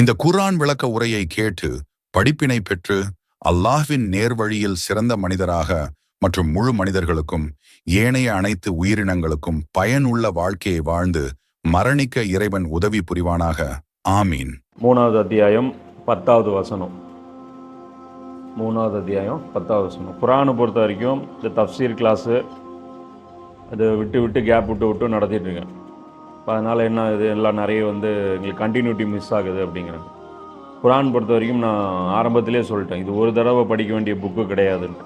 இந்த குர்ஆன் விளக்க உரையை கேட்டு படிப்பினை பெற்று அல்லாஹ்வின் நேர்வழியில் சிறந்த மனிதராக மற்றும் முழு மனிதர்களுக்கும் ஏனைய அனைத்து உயிரினங்களுக்கும் பயனுள்ள வாழ்க்கையை வாழ்ந்து மரணிக்க இறைவன் உதவி புரிவானாக. ஆமீன். மூணாவது அத்தியாயம் பத்தாவது வசனம். மூணாவது அத்தியாயம் பத்தாவது வசனம். குரானை பொறுத்த வரைக்கும் இந்த தப்சீர் கிளாஸு அதை விட்டு விட்டு கேப் விட்டு விட்டு நடத்திட்டு இருக்கேன். இப்போ அதனால் என்ன இது எல்லாம் நிறைய வந்து எங்களுக்கு கண்டினியூட்டி மிஸ் ஆகுது அப்படிங்கிறாங்க. குரான் பொறுத்த வரைக்கும் நான் ஆரம்பத்திலே சொல்லிட்டேன் இது ஒரு தடவை படிக்க வேண்டிய புக்கு கிடையாதுன்ட்டு.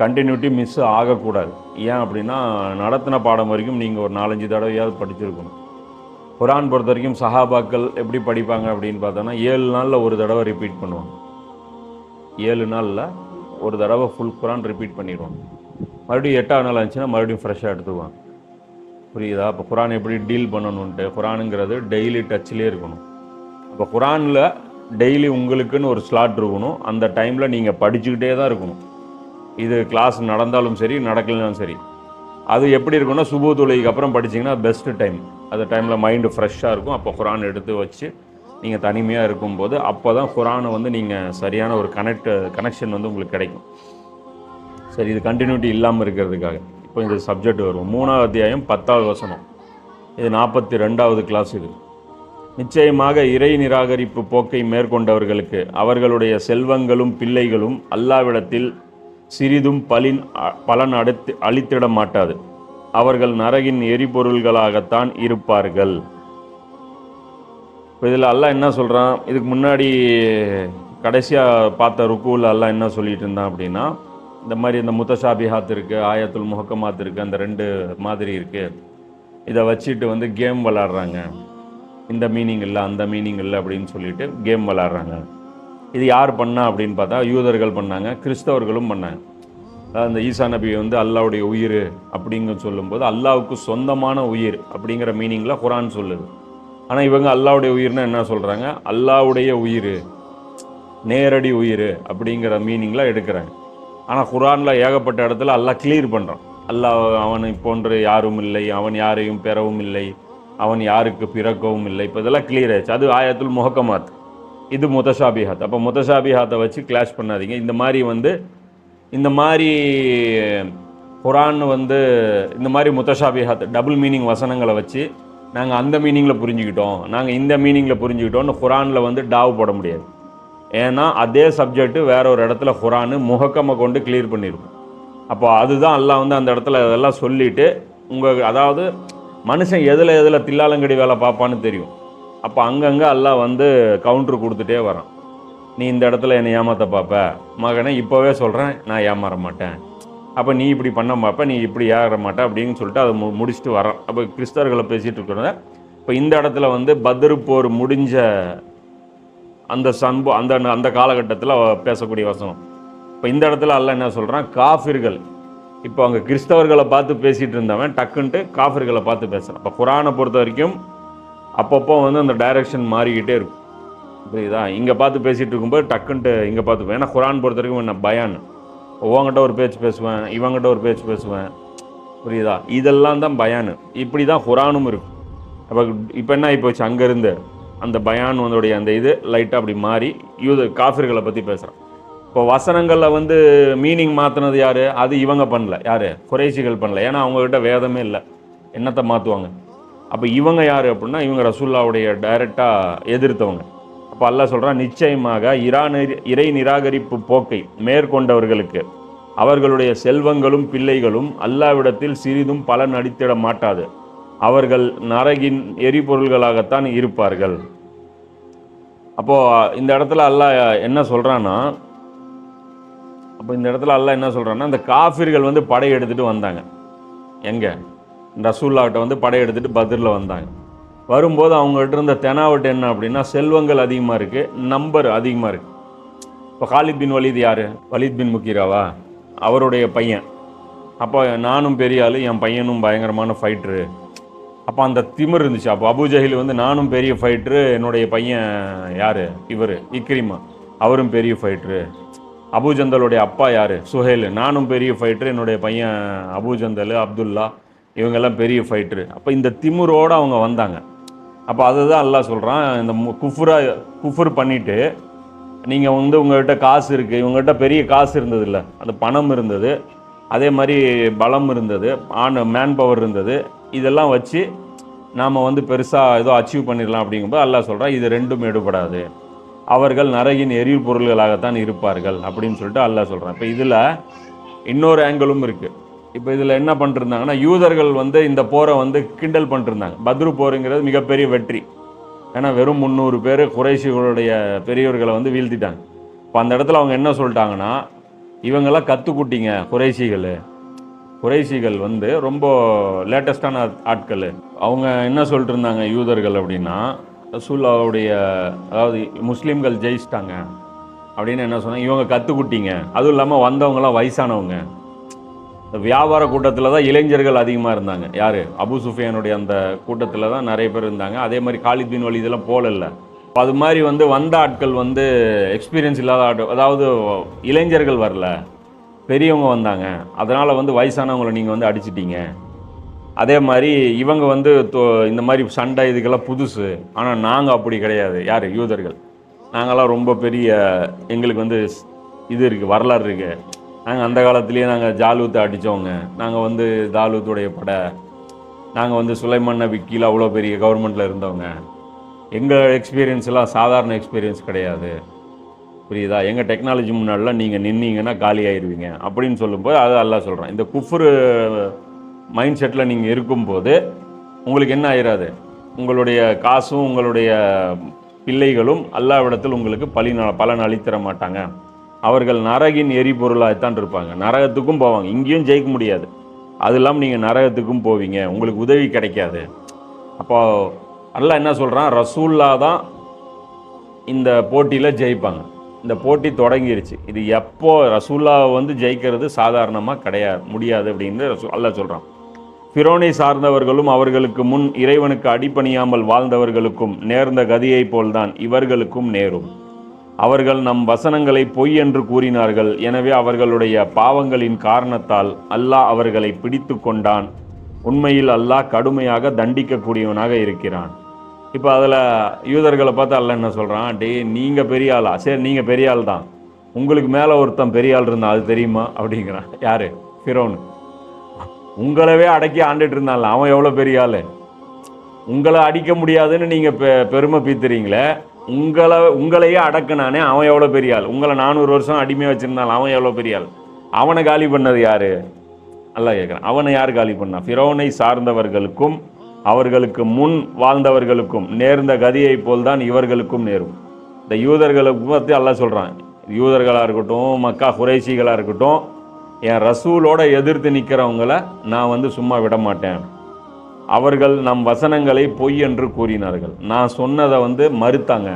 கண்டினியூட்டி மிஸ் ஆகக்கூடாது. ஏன் அப்படின்னா நடத்தின பாடம் வரைக்கும் நீங்கள் ஒரு நாலஞ்சு தடவையாவது படிச்சிருக்கணும். குரான் பொறுத்த வரைக்கும் சஹாபாக்கள் எப்படி படிப்பாங்க அப்படின்னு பார்த்தோன்னா ஏழு நாளில் ஒரு தடவை ரிப்பீட் பண்ணுவாங்க. ஏழு நாளில் ஒரு தடவை ஃபுல் குரான் ரிப்பீட் பண்ணிடுவாங்க. மறுபடியும் எட்டாவது நாள் ஆச்சுன்னா மறுபடியும் ஃப்ரெஷ்ஷாக எடுத்துக்குவாங்க புரியுதா? அப்போ குரான் எப்படி டீல் பண்ணணுன்ட்டு குரானுங்கிறது டெய்லி டச்சிலே இருக்கணும். இப்போ குரானில் டெய்லி உங்களுக்குன்னு ஒரு ஸ்லாட் இருக்கணும். அந்த டைமில் நீங்கள் படிச்சுக்கிட்டே தான் இருக்கணும். இது கிளாஸ் நடந்தாலும் சரி நடக்கலனாலும் சரி. அது எப்படி இருக்கும்னா சுபு தொழுகைக்கு அப்புறம் படிச்சீங்கன்னா பெஸ்ட்டு டைம் அந்த டைமில் மைண்டு ஃப்ரெஷ்ஷாக இருக்கும். அப்போ குரான் எடுத்து வச்சு நீங்கள் தனிமையாக இருக்கும்போது அப்போ தான் குரானை வந்து நீங்கள் சரியான ஒரு கனெக்ட் கனெக்ஷன் வந்து உங்களுக்கு கிடைக்கும். சரி இது கண்டினியூட்டி இல்லாமல் இருக்கிறதுக்காக. இப்போ இந்த சப்ஜெக்ட் வரும் மூணாவது அத்தியாயம் பத்தாவது வசனம். இது நாற்பத்தி ரெண்டாவது கிளாஸ் இது. நிச்சயமாக இறை நிராகரிப்பு போக்கை மேற்கொண்டவர்களுக்கு அவர்களுடைய செல்வங்களும் பிள்ளைகளும் அல்லாவிடத்தில் சிறிதும் பலின் பலன் அடுத்து அளித்திட மாட்டாது. அவர்கள் நரகின் எரிபொருள்களாகத்தான் இருப்பார்கள். இப்போ இதில் அல்லா என்ன சொல்கிறான் இதுக்கு முன்னாடி கடைசியாக பார்த்த ருக்குவில் அல்லா என்ன சொல்லிட்டு இருந்தான் அப்படின்னா இந்த மாதிரி இந்த முத்தஷாபிஹாத் இருக்குது ஆயத்துல் முஹக்கமாத் இருக்குது அந்த ரெண்டு மாதிரி இருக்குது இதை வச்சுட்டு வந்து கேம் விளாட்றாங்க. இந்த மீனிங் இல்லை அந்த மீனிங் இல்லை அப்படின்னு சொல்லிட்டு கேம் விளாட்றாங்க. இது யார் பண்ணா அப்படின்னு பார்த்தா யூதர்கள் பண்ணாங்க கிறிஸ்தவர்களும் பண்ணாங்க. அதாவது அந்த ஈசா நபி வந்து அல்லாவுடைய உயிர் அப்படிங்க சொல்லும்போது அல்லாவுக்கு சொந்தமான உயிர் அப்படிங்கிற மீனிங்கில் குரான் சொல்லுது. ஆனால் இவங்க அல்லாவுடைய உயிர்னா என்ன சொல்கிறாங்க அல்லாவுடைய உயிர் நேரடி உயிர் அப்படிங்கிற மீனிங்கில் எடுக்கிறாங்க. ஆனால் குரானில் ஏகப்பட்ட இடத்துல அல்லாஹ் கிளியர் பண்ணுறான் அல்லாஹ் அவனை போன்று யாரும் இல்லை அவன் யாரையும் பெறவும் இல்லை அவன் யாருக்கு பிறக்கவும் இல்லை. இப்போ இதெல்லாம் கிளியர் ஆயிடுச்சு. அது ஆயத்துல் முகக்கமாத் இது முத்தஷாபிஹாத் அப்போ முத்தஷாபிஹாத்தை வச்சு கிளாஷ் பண்ணாதீங்க. இந்த மாதிரி வந்து இந்த மாதிரி குரான் வந்து இந்த மாதிரி முத்தஷாபிஹாத் டபுள் மீனிங் வசனங்களை வச்சு நாங்கள் அந்த மீனிங்கில் புரிஞ்சுக்கிட்டோம். நாங்கள் இந்த மீனிங்கில் புரிஞ்சுக்கிட்டோம்னு குரானில் வந்து டாவ் போட முடியாது. ஏன்னா அதே சப்ஜெக்ட்டு வேற ஒரு இடத்துல குரானு முகக்கமை கொண்டு கிளியர் பண்ணியிருக்கும் அப்போ அதுதான் எல்லாம் வந்து அந்த இடத்துல இதெல்லாம் சொல்லிவிட்டு உங்கள் அதாவது மனுஷன் எதில் எதில் தில்லாலங்கடி வேலை பார்ப்பான்னு தெரியும். அப்போ அங்கங்கே எல்லாம் வந்து கவுண்டர் கொடுத்துட்டே வரான். நீ இந்த இடத்துல என்னை ஏமாற்ற பார்ப்ப? மகனே இப்போவே சொல்கிறேன் நான் ஏமாற மாட்டேன். அப்போ நீ இப்படி பண்ண பார்ப்ப நீ இப்படி ஏற மாட்ட அப்படின்னு சொல்லிட்டு அதை மு முடிச்சுட்டு வரான். அப்போ கிறிஸ்தவர்களை பேசிகிட்டு இருக்கிறத இப்போ இந்த இடத்துல வந்து பத்ரு போர் முடிஞ்ச அந்த சம்பு அந்த அந்த காலகட்டத்தில் பேசக்கூடிய வசனம். இப்போ இந்த இடத்துல அல்ல என்ன சொல்கிறான் காஃபிர்கள். இப்போ அங்கே கிறிஸ்தவர்களை பார்த்து பேசிகிட்டு இருந்தவன் டக்குன்ட்டு காஃபிர்களை பார்த்து பேசுகிறான் இப்போ குரானை பொறுத்த வரைக்கும் அப்பப்போ வந்து அந்த டைரக்ஷன் மாறிக்கிட்டே இருக்கும். புரியுதா? இங்கே பார்த்து பேசிகிட்டு இருக்கும்போது டக்குன்ட்டு இங்கே பார்த்து ஏன்னா குரான் பொறுத்த வரைக்கும் என்ன? பயான். உங்ககிட்ட ஒரு பேச்சு பேசுவேன் இவங்ககிட்ட ஒரு பேச்சு பேசுவேன். புரியுதா? இதெல்லாம் தான் பயானு. இப்படி தான் குரானும் இருக்கும். அப்போ இப்போ என்ன ஆகி போச்சு? அங்கேருந்து அந்த பயான் வந்தோடைய அந்த இது லைட்டாக அப்படி மாறி யூத காஃபிர்களை பற்றி பேசுகிறான் இப்போ வசனங்களில் வந்து மீனிங் மாற்றினது யார்? அது இவங்க பண்ணல. யார்? குறைசிகள் பண்ணல. ஏன்னா அவங்கக்கிட்ட வேதமே இல்லை. என்னத்தை மாற்றுவாங்க அப்போ இவங்க யார் அப்படின்னா இவங்க ரசூல்லாவுடைய டைரெக்டாக எதிர்த்தவங்க. அப்போ அல்லாஹ் சொல்கிறான் நிச்சயமாக இரா இறை நிராகரிப்பு போக்கை மேற்கொண்டவர்களுக்கு அவர்களுடைய செல்வங்களும் பிள்ளைகளும் அல்லாவிடத்தில் சிறிதும் பலன் அடித்திட மாட்டாது. அவர்கள் நரகின் எரிபொருள்களாகத்தான் இருப்பார்கள். அப்போது இந்த இடத்துல அல்லாஹ் என்ன சொல்கிறான்னா அப்போ இந்த இடத்துல அல்லாஹ் என்ன சொல்கிறான்னா இந்த காஃபிர்கள் வந்து படை எடுத்துகிட்டு வந்தாங்க. எங்கே? ரசூல்லாவிட்ட வந்து படை எடுத்துகிட்டு பதிரில் வந்தாங்க. வரும்போது அவங்ககிட்ட இருந்த தெனாவட்டு என்ன அப்படின்னா செல்வங்கள் அதிகமாக இருக்குது நம்பர் அதிகமாக இருக்குது இப்போ காலித் பின் வலீத் யார்? வலீத் பின் முக்கீராவா அவருடைய பையன். அப்போ நானும் பெரிய ஆள் என் பையனும் பயங்கரமான ஃபைட்ரு அப்போ அந்த திமிர் இருந்துச்சு. அப்போ அபு ஜஹில் வந்து நானும் பெரிய ஃபைட்ரு என்னுடைய பையன் யார்? இவர் இக்ரிமா. அவரும் பெரிய ஃபைட்ரு அபுஜந்தலுடைய அப்பா யார்? சுஹேல். நானும் பெரிய ஃபைட்ரு என்னுடைய பையன் அபுஜந்தல் அப்துல்லா இவங்கெல்லாம் பெரிய ஃபைட்ரு அப்போ இந்த திமுரோடு அவங்க வந்தாங்க. அப்போ அதுதான் எல்லாம் சொல்கிறான் இந்த மு- குஃபுர் பண்ணிவிட்டு நீங்கள் வந்து உங்கள்கிட்ட காசு இருக்குது இவங்ககிட்ட பெரிய காசு இருந்தது இல்லை அந்த பணம் இருந்தது. அதே மாதிரி பலம் இருந்தது. ஆன் மேன் பவர் இருந்தது. இதெல்லாம் வச்சு நாம் வந்து பெருசாக ஏதோ அச்சீவ் பண்ணிடலாம் அப்படிங்கும்போது அல்லாஹ் சொல்கிறான் இது ரெண்டும் எடுபடாது. அவர்கள் நரகின் எரிபொருள்களாகத்தான் இருப்பார்கள் அப்படின்னு சொல்லிட்டு அல்லாஹ் சொல்கிறான் இப்போ இதில் இன்னொரு ஆங்கிளும் இருக்குது இப்போ இதில் என்ன பண்ணிருந்தாங்கன்னா யூதர்கள் வந்து இந்த போரை வந்து கிண்டல் பண்ணிருந்தாங்க. பத்ரு போருங்கிறது மிகப்பெரிய வெற்றி. ஏன்னா வெறும் முந்நூறு பேர் குறைஷிகளுடைய பெரியவர்களை வந்து வீழ்த்திட்டாங்க. இப்போ அந்த இடத்துல அவங்க என்ன சொல்லிட்டாங்கன்னா இவங்கெல்லாம் கற்றுக்குட்டிங்க குறைஷிகள். குறைசிகள் வந்து ரொம்ப லேட்டஸ்டான ஆட்கள். அவங்க என்ன சொல்லிட்டு இருந்தாங்க யூதர்கள் அப்படின்னா ரசூல்லாவுடைய அதாவது முஸ்லீம்கள் ஜெயிச்சிட்டாங்க அப்படின்னு என்ன சொன்னாங்க இவங்க கற்றுக்குட்டிங்க அதுவும் இல்லாமல் வந்தவங்களாம் வயசானவங்க. இந்த வியாபார கூட்டத்தில் தான் இளைஞர்கள் அதிகமாக இருந்தாங்க. யார்? அபு சுஃபியானுடைய அந்த கூட்டத்தில் தான் நிறைய பேர் இருந்தாங்க. அதே மாதிரி காலித் வழி இதெல்லாம் போகல அது மாதிரி வந்து வந்த ஆட்கள் வந்து எக்ஸ்பீரியன்ஸ் இல்லாத ஆட்கள் அதாவது இளைஞர்கள் வரல. பெரியவங்க வந்தாங்க. அதனால் வந்து வயசானவங்களை நீங்கள் வந்து அடிச்சிட்டீங்க. அதே மாதிரி இவங்க வந்து இந்த மாதிரி சண்டை இதுக்கெல்லாம் புதுசு. ஆனால் நாங்கள் அப்படி கிடையாது. யார்? யூதர்கள். நாங்களாம் ரொம்ப பெரிய எங்களுக்கு வந்து ஸ்- இது இருக்குது வரலாறு இருக்குது நாங்கள் அந்த காலத்துலேயே நாங்கள் ஜாலூத்தை அடித்தவங்க நாங்கள் வந்து ஜாலூத்துடைய படை. நாங்கள் வந்து சுலைமன் நபி அவ்வளோ பெரிய கவர்மெண்ட்டில் இருந்தவங்க. எங்கள் எக்ஸ்பீரியன்ஸ்லாம் சாதாரண எக்ஸ்பீரியன்ஸ் கிடையாது. புரியுதா? எங்கள் டெக்னாலஜி முன்னாடிலாம் நீங்கள் நின்னீங்கன்னா காலி ஆயிடுவீங்க அப்படின்னு சொல்லும்போது அது எல்லாம் சொல்கிறேன் இந்த குஃபுரு மைண்ட் செட்டில் நீங்கள் இருக்கும்போது உங்களுக்கு என்ன ஆயிராது? உங்களுடைய காசும் உங்களுடைய பிள்ளைகளும் அல்லாவிடத்தில் உங்களுக்கு பலி பலன் அளித்தர மாட்டாங்க. அவர்கள் நரகின் எரிபொருளாகத்தான் இருப்பாங்க. நரகத்துக்கும் போவாங்க. இங்கேயும் ஜெயிக்க முடியாது. அது இல்லாமல் நீங்கள் நரகத்துக்கும் போவீங்க. உங்களுக்கு உதவி கிடைக்காது. அப்போ அல்லா என்ன சொல்கிறான் ரசூல்லா தான் இந்த போட்டியில் ஜெயிப்பாங்க. இந்த போட்டி தொடங்கிருச்சு. இது எப்போ ரசூல்லாவை வந்து ஜெயிக்கிறது சாதாரணமாக கிடையாது முடியாது அப்படின்னு ரசூ அல்லாஹ் சொல்கிறான் ஃபிரோனை சார்ந்தவர்களும் அவர்களுக்கு முன் இறைவனுக்கு அடிபணியாமல் வாழ்ந்தவர்களுக்கும் நேர்ந்த கதியைப் போல்தான் இவர்களுக்கும் நேரும். அவர்கள் நம் வசனங்களை பொய் என்று கூறினார்கள். எனவே அவர்களுடைய பாவங்களின் காரணத்தால் அல்லாஹ் அவர்களை பிடித்து கொண்டான். உண்மையில் அல்லாஹ் கடுமையாக தண்டிக்கக்கூடியவனாக இருக்கிறான். இப்போ அதில் யூதர்களை பார்த்து அல்ல என்ன சொல்கிறான் டே நீங்கள் பெரிய ஆளா? சரி நீங்கள் பெரிய ஆள் தான். உங்களுக்கு மேலே ஒருத்தன் பெரிய ஆள் இருந்தான் அது தெரியுமா? அப்படிங்கிறான். யார்? ஃபிரோனு. உங்களவே அடக்கி ஆண்டுட்டு இருந்தான்ல அவன் எவ்வளோ பெரிய ஆள்? உங்களை அடிக்க முடியாதுன்னு நீங்கள் பெ பெருமை பீத்துறீங்களே. உங்களை உங்களையே அடக்குனானே அவன் எவ்வளோ பெரிய ஆள்? உங்களை நானூறு வருஷம் அடிமையாக வச்சுருந்தாலும் அவன் எவ்வளோ பெரிய ஆள்? அவனை காலி பண்ணது யார்? நல்லா கேட்குறேன் அவனை யார் காலி பண்ணான் ஃபிரோனை சார்ந்தவர்களுக்கும் அவர்களுக்கு முன் வாழ்ந்தவர்களுக்கும் நேர்ந்த கதியைப் போல்தான் இவர்களுக்கும் நேரும். இந்த யூதர்களுக்கு பற்றி அல்லாஹ் சொல்கிறான் யூதர்களாக இருக்கட்டும் மக்கா குறைசிகளாக இருக்கட்டும் என் ரசூலோட எதிர்த்து நிற்கிறவங்கள நான் வந்து சும்மா விட மாட்டேன். அவர்கள் நம் வசனங்களை பொய் என்று கூறினார்கள். நான் சொன்னதை வந்து மறுத்தாங்க.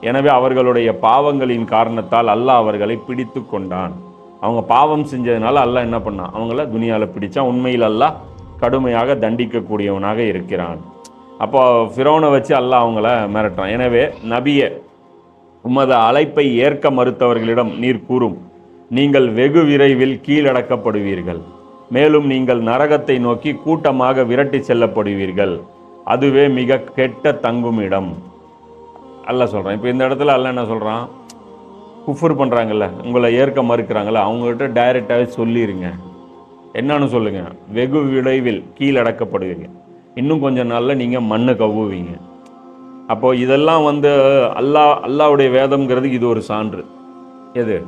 எனவே அவர்களுடைய பாவங்களின் காரணத்தால் அல்லாஹ் அவர்களை பிடித்து கொண்டான். அவங்க பாவம் செஞ்சதுனால அல்லாஹ் என்ன பண்ணான்? அவங்கள துனியாவில் பிடித்தான் உண்மையில் அல்லாஹ் கடுமையாக தண்டிக்கக்கூடியவனாக இருக்கிறான். அப்போ ஃபிரோனை வச்சு அல்லாஹ் அவங்கள மிரட்டுறான். எனவே நபியை உமது அழைப்பை ஏற்க மறுத்தவர்களிடம் நீர் கூறும். நீங்கள் வெகு விரைவில் கீழடக்கப்படுவீர்கள். மேலும் நீங்கள் நரகத்தை நோக்கி கூட்டமாக விரட்டி செல்லப்படுவீர்கள். அதுவே மிக கெட்ட தங்கும் இடம் அல்ல சொல்கிறான் இப்போ இந்த இடத்துல அல்ல என்ன சொல்கிறான் குஃபர் பண்ணுறாங்கல்ல உங்களை ஏற்க மறுக்கிறாங்கல்ல அவங்ககிட்ட டைரெக்டாகவே சொல்லிடுங்க என்னன்னு சொல்லுங்க. வெகு விளைவில் கீழடக்கப்படுவீங்க. இன்னும் கொஞ்ச நாளில் நீங்கள் மண்ணு கவ்வுவீங்க. அப்போ இதெல்லாம் வந்து அல்லாஹ் அல்லாவுடைய வேதம்ங்கிறது இது ஒரு சான்று. எது?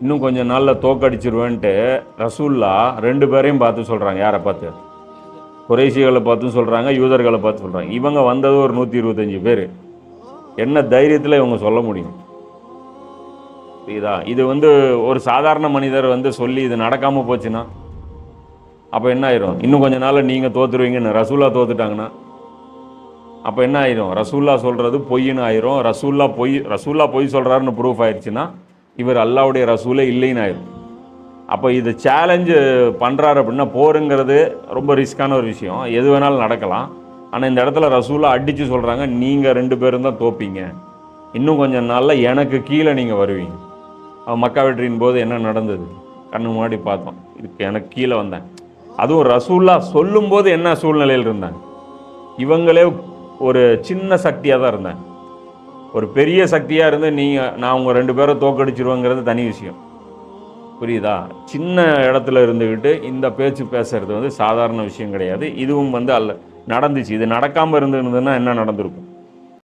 இன்னும் கொஞ்ச நாளில் தோக்கடிச்சிருவேன்ட்டு ரசூல்லா ரெண்டு பேரையும் பார்த்து சொல்கிறாங்க யாரை பார்த்து? குறைசிகளை பார்த்தும் சொல்கிறாங்க யூதர்களை பார்த்து சொல்கிறாங்க இவங்க வந்தது ஒரு நூற்றி இருபத்தஞ்சி பேர். என்ன தைரியத்தில் இவங்க சொல்ல முடியும்? புரியுதா இது வந்து ஒரு சாதாரண மனிதர் வந்து சொல்லி இது நடக்காமல் போச்சுன்னா அப்போ என்ன ஆயிரும்? இன்னும் கொஞ்ச நாளில் நீங்கள் தோத்துருவீங்கன்னு ரசூல்லா தோத்துட்டாங்கன்னா அப்போ என்ன ஆயிரும்? ரசூல்லா சொல்கிறது பொய்ன்னு ஆயிரும். ரசூல்லா பொய் ரசூல்லா பொய் சொல்கிறாருன்னு ப்ரூஃப் ஆயிடுச்சுன்னா இவர் அல்லாவுடைய ரசூலே இல்லைன்னு ஆயிரும். அப்போ இது சேலஞ்சு பண்ணுறாரு அப்படின்னா போருங்கிறது ரொம்ப ரிஸ்க்கான ஒரு விஷயம். எது வேணாலும் நடக்கலாம். ஆனால் இந்த இடத்துல ரசூலா அடித்து சொல்கிறாங்க நீங்கள் ரெண்டு பேரும் தான் தோப்பீங்க. இன்னும் கொஞ்சம் நாளில் எனக்கு கீழே நீங்கள் வருவீங்க. மக்கா வெற்றியின் போது என்ன நடந்தது? கண்ணு முன்னாடி பார்த்தோம். இதுக்கு எனக்கு கீழே வந்தேன். அதுவும் ரசூல்லா சொல்லும்போது என்ன சூழ்நிலையில் இருந்தாங்க இவங்களே ஒரு சின்ன சக்தியாக தான் இருந்தாங்க ஒரு பெரிய சக்தியாக இருந்து நீங்கள் நான் உங்கள் ரெண்டு பேரை தோக்கடிச்சிருவேங்கிறது தனி விஷயம். புரியுதா? சின்ன இடத்துல இருந்துக்கிட்டு இந்த பேச்சு பேசுகிறது வந்து சாதாரண விஷயம் கிடையாது. இதுவும் வந்து அல்ல நடந்துச்சு. இது நடக்காமல் இருந்திருந்ததுன்னா என்ன நடந்திருக்கும்?